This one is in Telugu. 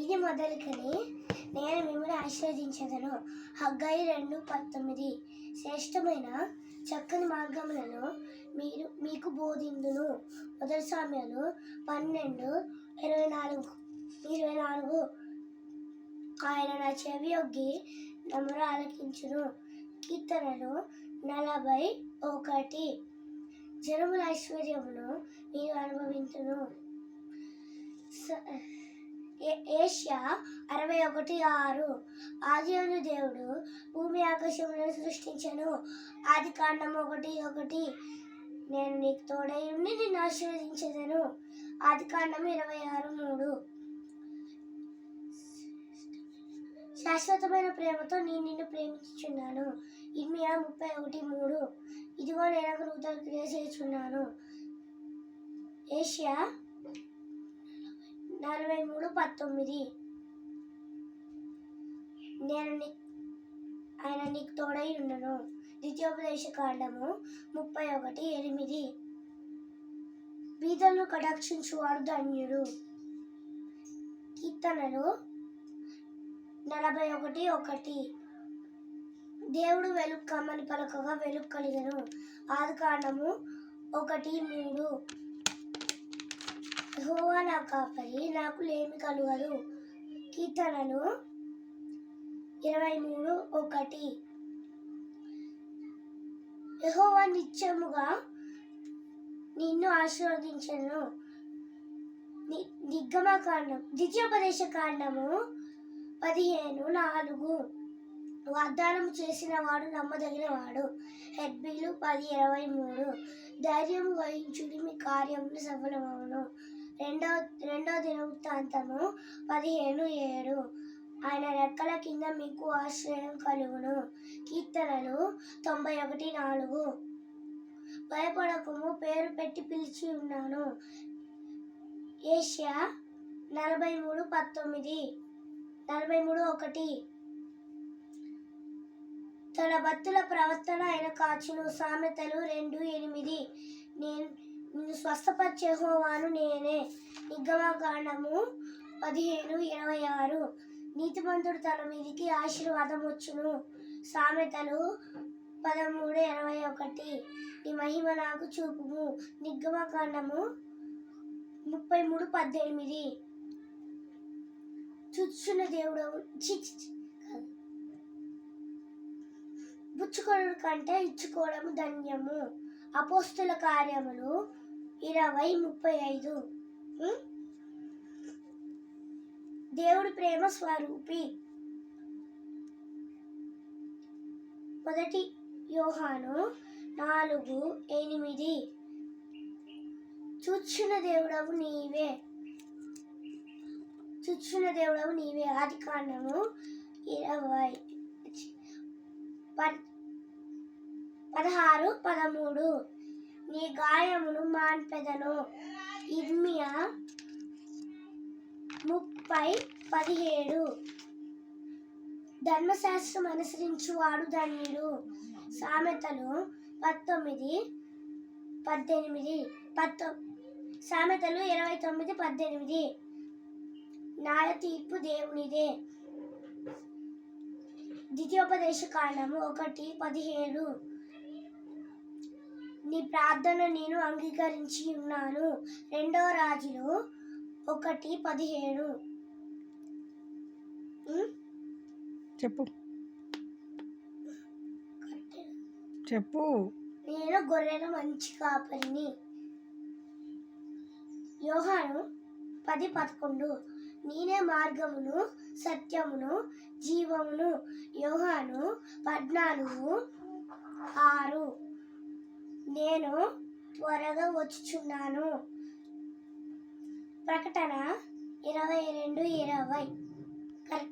ఇది మొదలుకొని నేను మిమ్మల్ని ఆశీర్వదించదను. హగ్గాయి రెండు పంతొమ్మిది. శ్రేష్టమైన చక్కని మార్గములను మీరు మీకు బోధిందును. మొదటి సామ్యాలు పన్నెండు ఇరవై నాలుగు ఇరవై నాలుగు. ఆయన నా చెవి ఒగ్గి నమ్మరు ఆలకించును. కీర్తనలు నలభై ఒకటి. జనముల ఐశ్వర్యమును మీరు అనుభవించును స- ఏషియా అరవై ఒకటి ఆరు. ఆదియోను దేవుడు భూమి ఆకాశములను సృష్టించను. ఆది కాండం ఒకటి ఒకటి. నేను నీకు తోడై ఉండి నిన్ను ఆశీర్వదించదను. ఆది కాండం ఇరవై ఆరు మూడు. శాశ్వతమైన ప్రేమతో నేను నిన్ను ప్రేమించుచున్నాను. ఇర్మియా ముప్పై ఒకటి మూడు. ఇదిగో నేను కృతజ్ఞతలు క్రియ చేస్తున్నాను ఏషియా నలభై మూడు పంతొమ్మిది నేను ఆయన నీకు తోడై ఉండను. ద్వితీయోపదేశ కాండము ముప్పై ఒకటి ఎనిమిది. బీదలను కటాక్షించువాడు ధన్యుడు. కీర్తనలు నలభై ఒకటి ఒకటి. దేవుడు వెలుక్కమని పలకగా వెలుక్కలిగను ఆది కాండము ఒకటి మూడు. యహోవా నా కాపరి నాకు లేమి కలుగదు. కీర్తనలు ఇరవై మూడు ఒకటి. యహోవా నిత్యముగా నిన్ను ఆశీర్వదించను. ని- నిర్గమకాండం ద్వితీయోపదేశ కాండము పదిహేను నాలుగు. వాగ్దానం చేసిన వాడు నమ్మదగిన వాడు హెడ్బీలు పది ఇరవై మూడు ధైర్యం వహించుడి మీ కార్యములు సఫలమవును రెండో రెండో దినవృత్తాంతము పదిహేను ఏడు. ఆయన రెక్కల కింద మీకు ఆశ్రయం కలుగును. కీర్తనలు తొంభై ఒకటి నాలుగు. భయపడకము పేరు పెట్టి పిలిచి ఉన్నాను. ఏషియా నలభై మూడు పంతొమ్మిది నలభై మూడు ఒకటి. తన భక్తుల ప్రవర్తన ఆయన కాచును. సామెతలు రెండు ఎనిమిది. స్వస్థపరిచే హోవాను నేనే. నిగమకాండము పదిహేను ఇరవై ఆరు. నీతిమంతుడు తన మీదికి ఆశీర్వాదం వచ్చును సామెతలు పదమూడు ఇరవై ఒకటి. నీ మహిమ నాకు చూపుము. నిగమకాండము ముప్పై మూడు పద్దెనిమిది. చుచ్చున్న దేవుడు చి చి, పుచ్చుకోవడం కంటే ఇచ్చుకోవడం ధన్యము. అపోస్తుల కార్యములు ఇరవై ముప్పై ఐదు. దేవుడు ప్రేమ స్వరూపి. మొదటి యోహాను నాలుగు ఎనిమిది. చూచున్న దేవుడవు నీవే. చూచున్న దేవుడవు నీవే. ఆది కాండము ఇరవై పదహారు పదమూడు. గాయమును మాన్పెదను. ఇర్మియా ముప్పై పదిహేడు. ధర్మశాస్త్రం అనుసరించువాడు ధన్యుడు. సామెతలు పంతొమ్మిది పద్దెనిమిది పత్తొ సామెతలు ఇరవై తొమ్మిది పద్దెనిమిది. నాయ తీర్పు దేవునిదే. ద్వితీయోపదేశ కాండము ఒకటి పదిహేడు. నీ ప్రార్థన నేను అంగీకరించి ఉన్నాను. రెండో రాజులు ఒకటి పదిహేడు? చెప్పు. చెప్పు. నేను గొర్రెల మంచి కాపరిని. యోహాను పది పదకొండు. నేనే మార్గమును సత్యమును జీవమును. యోహాను పద్నాలుగు ఆరు. నేను త్వరగా వచ్చుచున్నాను. ప్రకటన ఇరవై రెండు ఇరవై